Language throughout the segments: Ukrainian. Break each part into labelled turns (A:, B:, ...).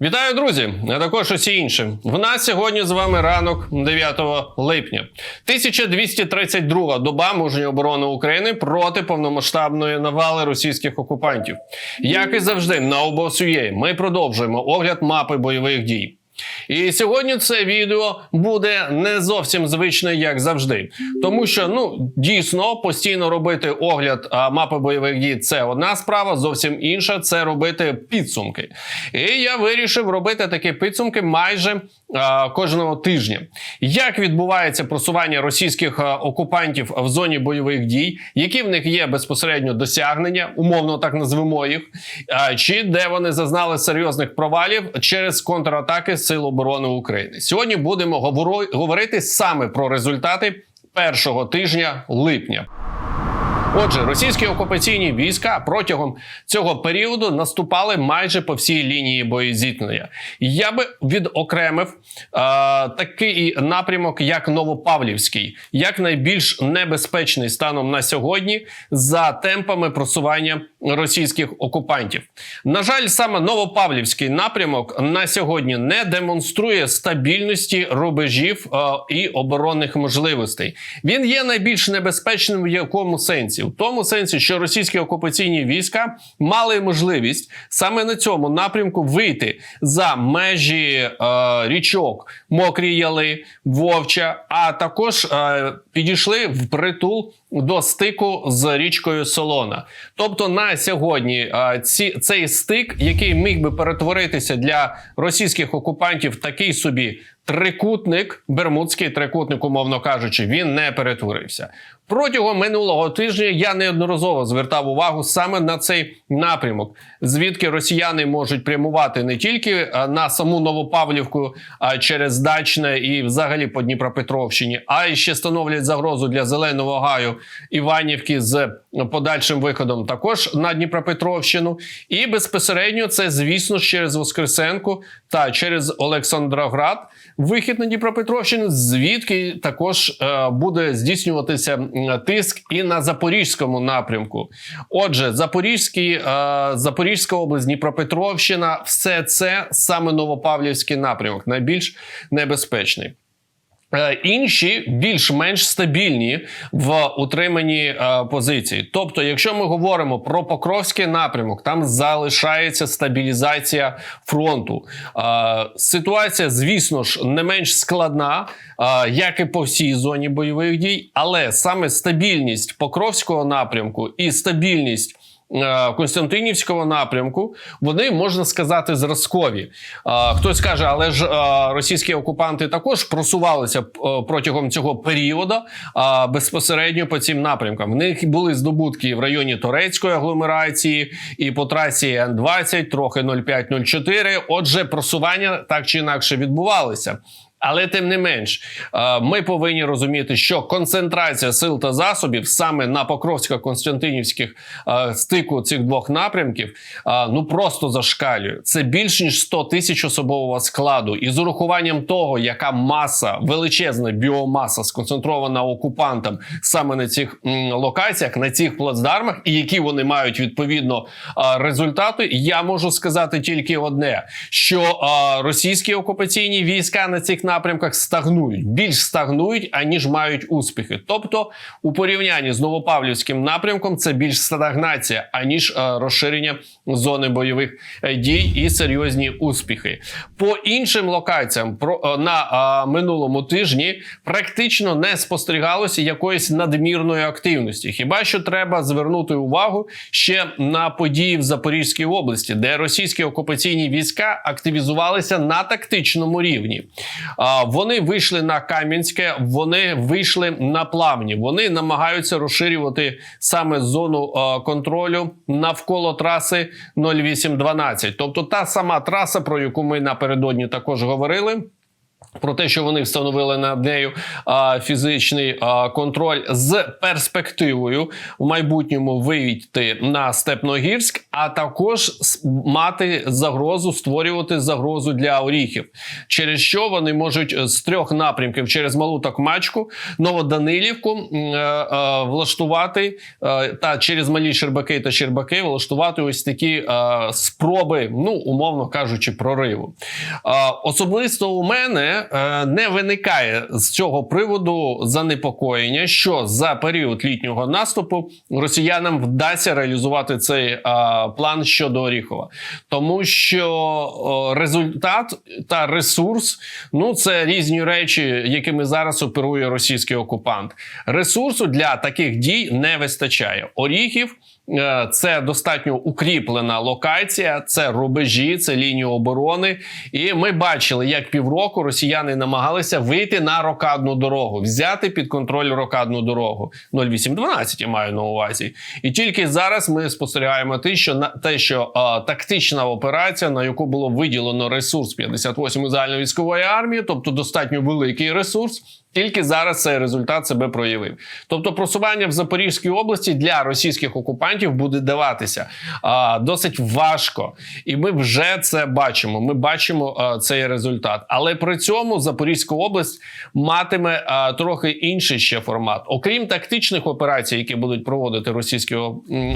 A: Вітаю, друзі! А також усі інші. В нас сьогодні з вами ранок 9 липня. 1232 доба мужньої оборони України проти повномасштабної навали російських окупантів. Як і завжди, на обосує ми продовжуємо огляд мапи бойових дій. І сьогодні це відео буде не зовсім звичне, як завжди, тому що ну дійсно постійно робити огляд а, мапи бойових дій це одна справа, зовсім інша це робити підсумки. І я вирішив робити такі підсумки майже а, кожного тижня. Як відбувається просування російських а, окупантів в зоні бойових дій, які в них є безпосередньо досягнення, умовно так назвемо їх, а, чи де вони зазнали серйозних провалів через контратаки Сил оборони України. Сьогодні будемо говорити саме про результати першого тижня липня. Отже, російські окупаційні війська протягом цього періоду наступали майже по всій лінії боєзіткнення. Я би відокремив е, такий напрямок, як Новопавлівський, як найбільш небезпечний станом на сьогодні за темпами просування російських окупантів. На жаль, саме Новопавлівський напрямок на сьогодні не демонструє стабільності рубежів е, і оборонних можливостей. Він є найбільш небезпечним в якому сенсі? В тому сенсі, що російські окупаційні війська мали можливість саме на цьому напрямку вийти за межі е, річок Мокрі Яли, Вовча, а також е, підійшли в притул до стику з річкою Солона. Тобто на сьогодні е, ці, цей стик, який міг би перетворитися для російських окупантів такий собі трикутник, бермудський трикутник, умовно кажучи, він не перетворився. Протягом минулого тижня я неодноразово звертав увагу саме на цей напрямок, звідки росіяни можуть прямувати не тільки е, на саму Новопавлівку а через Дачне і взагалі по Дніпропетровщині, а й ще становлять загрозу для зеленого гаю Іванівки з подальшим виходом також на Дніпропетровщину. І безпосередньо це, звісно, через Воскресенку та через Олександроград. Вихід на Дніпропетровщину, звідки також е, буде здійснюватися тиск і на запорізькому напрямку. Отже, Запорізький, е, Запорізька область, Дніпропетровщина, все це саме Новопавлівський напрямок, найбільш небезпечний. Е, Інші більш-менш стабільні в утриманні е, позицій. Тобто, якщо ми говоримо про Покровський напрямок, там залишається стабілізація фронту. Е, ситуація, звісно ж, не менш складна, е, як і по всій зоні бойових дій, але саме стабільність Покровського напрямку і стабільність. Е, Константинівського напрямку вони можна сказати зразкові. Е, Хтось каже, але ж е, російські окупанти також просувалися протягом цього періоду безпосередньо по цим напрямкам. В них були здобутки в районі турецької агломерації і по трасі Н-20, трохи 05-04. Отже, просування так чи інакше відбувалися. Але тим не менш, е, ми повинні розуміти, що концентрація сил та засобів саме на Покровсько-Константинівських е, стику цих двох напрямків е, ну просто зашкалює. Це більш ніж 100 тисяч особового складу, і з урахуванням того, яка маса величезна біомаса сконцентрована окупантам саме на цих локаціях, на цих плацдармах, і які вони мають відповідно результати, я можу сказати тільки одне: що російські окупаційні війська на цих напрямках стагнують, більш стагнують, аніж мають успіхи. Тобто, у порівнянні з Новопавлівським напрямком, це більш стагнація, аніж е, розширення зони бойових е, дій і серйозні успіхи. По іншим локаціям про е, на минулому тижні практично не спостерігалося якоїсь надмірної активності. Хіба що треба звернути увагу ще на події в Запорізькій області, де російські окупаційні війська активізувалися на тактичному рівні. Вони вийшли на Кам'янське, вони вийшли на плавні. Вони намагаються розширювати саме зону е, контролю навколо траси 0812. Тобто та сама траса, про яку ми напередодні також говорили. Про те, що вони встановили над нею а, фізичний а, контроль з перспективою в майбутньому вийти на Степногірськ, а також мати загрозу, створювати загрозу для оріхів, через що вони можуть е, з трьох напрямків через Малу Токмачку, Новоданилівку е, е, влаштувати е, та через малі Щербаки та Щербаки влаштувати ось такі е, спроби, ну умовно кажучи, прориву. Е, Особисто у мене не виникає з цього приводу занепокоєння, що за період літнього наступу росіянам вдасться реалізувати цей е, план щодо Оріхова, тому що е, результат та ресурс ну це різні речі, якими зараз оперує російський окупант. Ресурсу для таких дій не вистачає. Оріхів. Е, Це достатньо укріплена локація, це рубежі, це лінії оборони. І ми бачили, як півроку росіяни намагалися вийти на рокадну дорогу, взяти під контроль рокадну дорогу. 0812 я маю на увазі. І тільки зараз ми спостерігаємо те, що на те, що е, тактична операція, на яку було виділено ресурс 58-ї загальновійськової армії, тобто достатньо великий ресурс. Тільки зараз цей результат себе проявив. Тобто, просування в Запорізькій області для російських окупантів буде даватися а, досить важко, і ми вже це бачимо. Ми бачимо а, цей результат. Але при цьому Запорізька область матиме а, трохи інший ще формат. Окрім тактичних операцій, які будуть проводити російські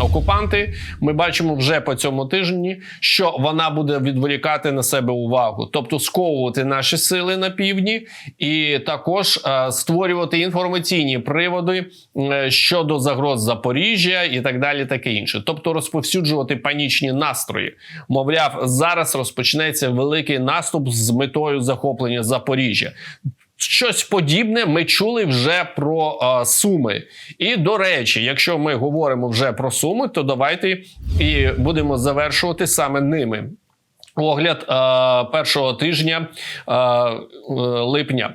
A: окупанти, ми бачимо вже по цьому тижні, що вона буде відволікати на себе увагу, тобто сковувати наші сили на півдні, і також створювати інформаційні приводи е, щодо загроз Запоріжжя і так далі, таке інше. Тобто розповсюджувати панічні настрої. Мовляв, зараз розпочнеться великий наступ з метою захоплення Запоріжжя. Щось подібне ми чули вже про е, суми. І до речі, якщо ми говоримо вже про суми, то давайте і будемо завершувати саме ними. Огляд е, першого тижня е, е, липня.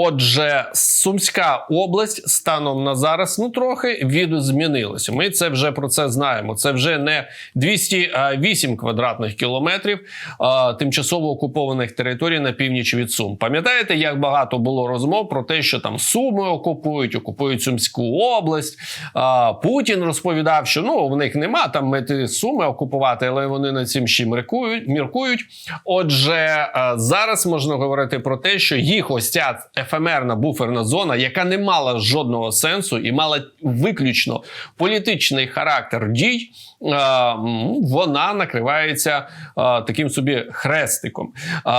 A: Отже, Сумська область станом на зараз ну трохи відзмінилася. Ми це вже про це знаємо. Це вже не 208 квадратних кілометрів е, тимчасово окупованих територій на північ від Сум. Пам'ятаєте, як багато було розмов про те, що там Суми окупують, окупують Сумську область. Е, Путін розповідав, що ну в них нема там мети Суми окупувати, але вони над цим ще міркують. Отже, е, зараз можна говорити про те, що їх ось ця ефемерна буферна зона, яка не мала жодного сенсу і мала виключно політичний характер дій, е, вона накривається е, таким собі хрестиком. Е,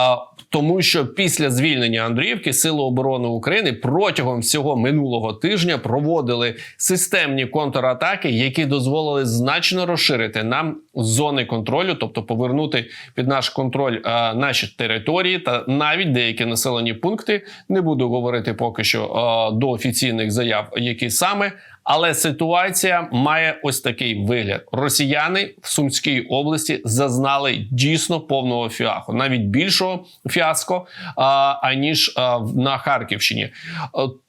A: Тому що після звільнення Андріївки Сили оборони України протягом всього минулого тижня проводили системні контратаки, які дозволили значно розширити нам зони контролю, тобто повернути під наш контроль е, наші території та навіть деякі населені пункти. Не буду говорити поки що е, до офіційних заяв, які саме. Але ситуація має ось такий вигляд: Росіяни в Сумській області зазнали дійсно повного фіаху, навіть більшого фіаско аніж на Харківщині. Е,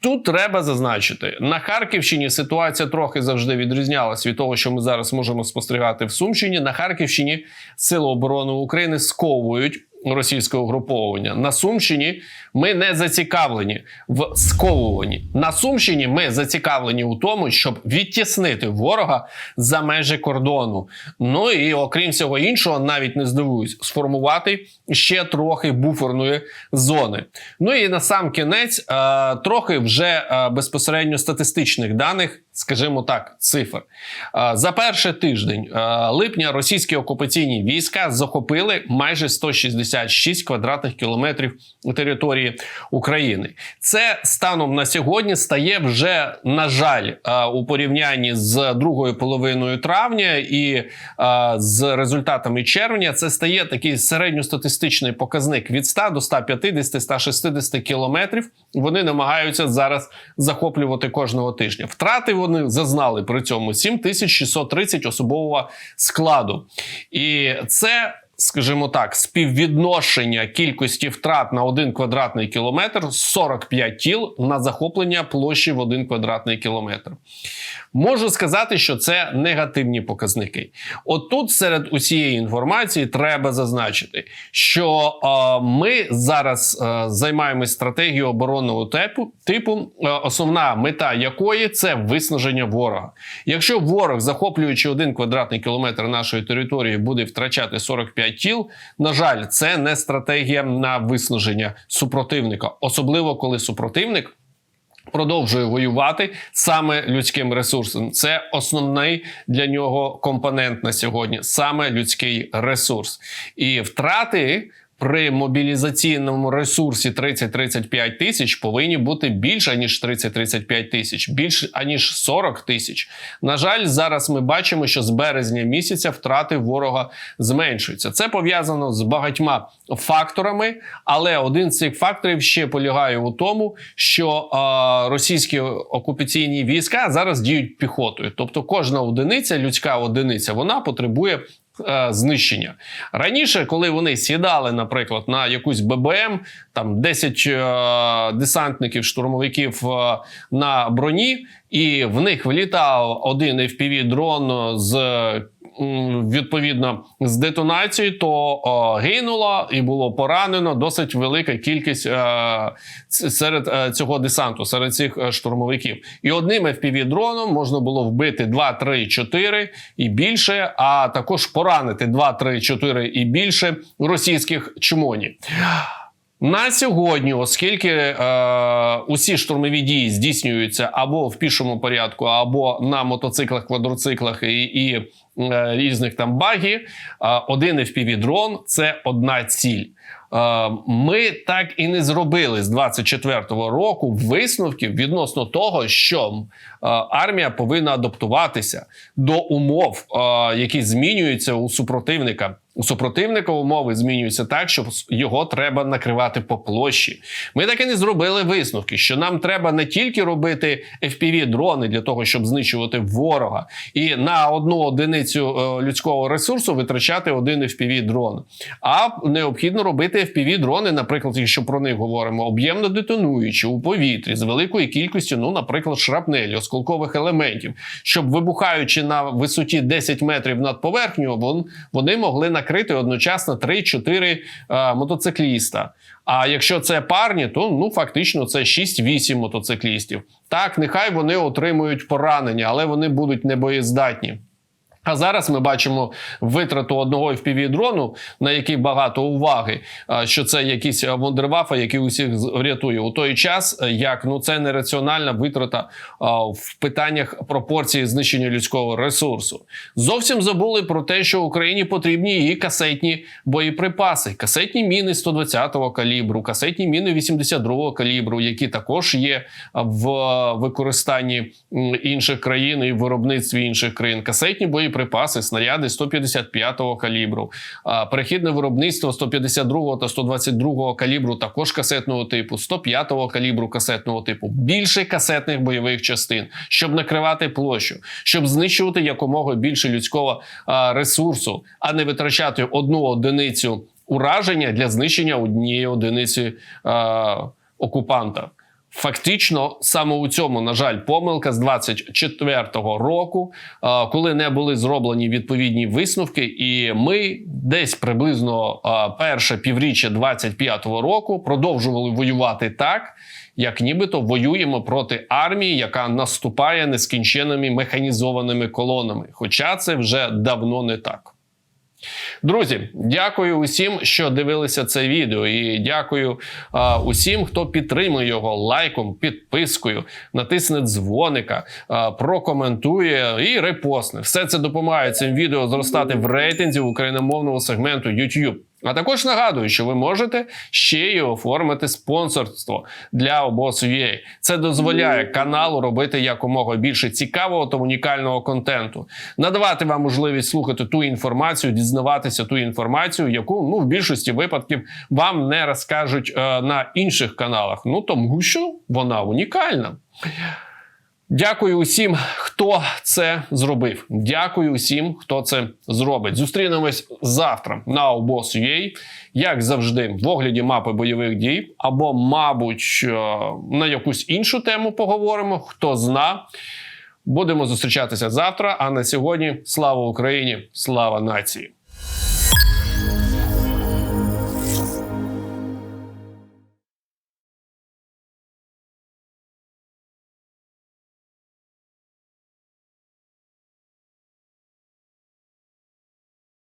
A: Тут треба зазначити, на Харківщині ситуація трохи завжди відрізнялась від того, що ми зараз можемо спостерігати в Сумщині. На Харківщині Сили оборони України сковують. Російського угруповання на Сумщині ми не зацікавлені в сковуванні. На Сумщині ми зацікавлені у тому, щоб відтіснити ворога за межі кордону. Ну і окрім всього іншого, навіть не здивуюсь, сформувати ще трохи буферної зони. Ну і на сам кінець е, трохи вже е, безпосередньо статистичних даних, скажімо так, цифр. Е, За перший тиждень е, липня російські окупаційні війська захопили майже 166 квадратних кілометрів території України. Це станом на сьогодні стає вже на жаль е, у порівнянні з другою половиною травня і е, з результатами червня. Це стає такий середньостатистичний показник від 100 до 150 160 кілометрів. Вони намагаються зараз захоплювати кожного тижня. Втрати вони зазнали при цьому 7630 особового складу, і це скажімо так, співвідношення кількості втрат на один квадратний кілометр 45 тіл на захоплення площі в один квадратний кілометр. Можу сказати, що це негативні показники. От тут серед усієї інформації треба зазначити, що е, ми зараз е, займаємось стратегією оборонного типу, типу, е, основна мета якої це виснаження ворога. Якщо ворог, захоплюючи один квадратний кілометр нашої території, буде втрачати 45 тіл, на жаль, це не стратегія на виснаження супротивника, особливо коли супротивник продовжує воювати саме людським ресурсом. Це основний для нього компонент на сьогодні, саме людський ресурс. І втрати. При мобілізаційному ресурсі 30-35 тисяч повинні бути більше ніж 30-35 тисяч, більше аніж 40 тисяч. На жаль, зараз ми бачимо, що з березня місяця втрати ворога зменшуються. Це пов'язано з багатьма факторами, але один з цих факторів ще полягає у тому, що е, російські окупаційні війська зараз діють піхотою, тобто кожна одиниця, людська одиниця, вона потребує знищення. Раніше, коли вони сідали, наприклад, на якусь ББМ, там 10 е, десантників, штурмовиків е, на броні, і в них влітав один fpv дрон з. Відповідно з детонацією, то о, гинула і було поранено досить велика кількість е, серед е, цього десанту, серед цих е, штурмовиків. І одним fpv дроном можна було вбити 2, 3, 4 і більше, а також поранити 2, 3, 4 і більше російських чмонів. На сьогодні, оскільки е, усі штурмові дії здійснюються або в пішому порядку, або на мотоциклах, квадроциклах і, і е, різних там багі, е, один fpv дрон це одна ціль. Е, Ми так і не зробили з 24-го року висновків відносно того, що е, армія повинна адаптуватися до умов, е, які змінюються у супротивника. У супротивника умови змінюються так, що його треба накривати по площі. Ми так і не зробили висновки, що нам треба не тільки робити fpv дрони для того, щоб знищувати ворога, і на одну одиницю людського ресурсу витрачати один fpv дрон, а необхідно робити fpv дрони, наприклад, якщо про них говоримо, об'ємно детонуючі у повітрі з великою кількістю, ну, наприклад, шрапнелі, осколкових елементів, щоб вибухаючи на висоті 10 метрів над поверхнею, вони могли накрити одночасно 3-4 е, мотоцикліста. А якщо це парні, то ну фактично це 6-8 мотоциклістів. Так, нехай вони отримують поранення, але вони будуть небоєздатні. А зараз ми бачимо витрату одного fpv дрону, на який багато уваги, що це якісь вундервафа, які усіх врятує у той час, е, як ну це нераціональна витрата в питаннях пропорції знищення людського ресурсу. Зовсім забули про те, що Україні потрібні і касетні боєприпаси, касетні міни 120-го калібру, касетні міни 82-го калібру, які також є в використанні інших країн і в виробництві інших країн. Касетні боєприпаси, снаряди 155-го калібру, перехідне виробництво 152-го та 122-го калібру, також касетного типу, 105-го калібру касетного типу, більше касетних бойових частин, щоб накривати площу, щоб знищувати якомога більше людського ресурсу, а не витрачати одну одиницю ураження для знищення однієї одиниці а, окупанта. Фактично, саме у цьому, на жаль, помилка з 24-го року, е, коли не були зроблені відповідні висновки, і ми десь приблизно е, перше півріччя 25-го року продовжували воювати так, як нібито воюємо проти армії, яка наступає нескінченними механізованими колонами. Хоча це вже давно не так. Друзі, дякую усім, що дивилися це відео, і дякую а, усім, хто підтримує його лайком, підпискою, натисне дзвоника, а, прокоментує і репостне. Все це допомагає цим відео зростати в рейтинзі україномовного сегменту YouTube. А також нагадую, що ви можете ще й оформити спонсорство для обоз.ua. Це дозволяє каналу робити якомога більше цікавого та унікального контенту, надавати вам можливість слухати ту інформацію, дізнаватися ту інформацію, яку ну в більшості випадків вам не розкажуть е, на інших каналах. Ну тому що вона унікальна. Дякую усім, хто це зробив. Дякую усім, хто це зробить. Зустрінемось завтра на обос.ua, як завжди, в огляді мапи бойових дій, або, мабуть, е, на якусь іншу тему поговоримо. Хто зна. Будемо зустрічатися завтра. А на сьогодні слава Україні, слава нації.